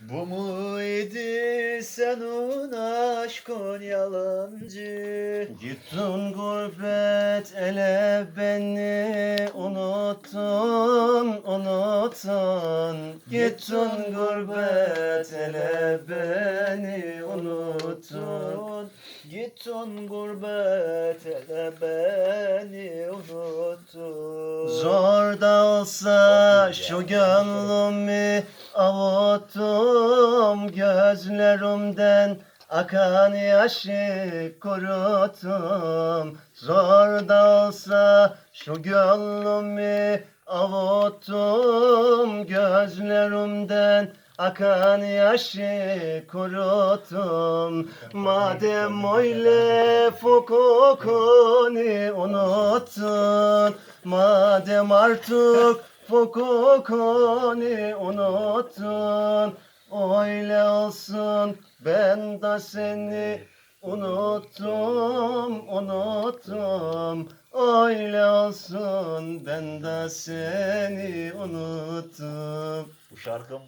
Bu muydu senin aşkın yalancı? Gittin gurbet ele beni unuttun unuttun Gittin gurbet ele beni unuttun Gittin gurbet ele beni Zor da olsa şu gönlümü avuttum Gözlerimden akan yaşı kuruttum Zor da olsa şu gönlümü avuttum Gözlerimden akan yaşı kuruttum Madem öyle fukukunu unuttun Madem artık fukukunu unuttun Öyle olsun ben de seni unuttum, unuttum Öyle olsun. Ben de seni unuttum. Bu şarkım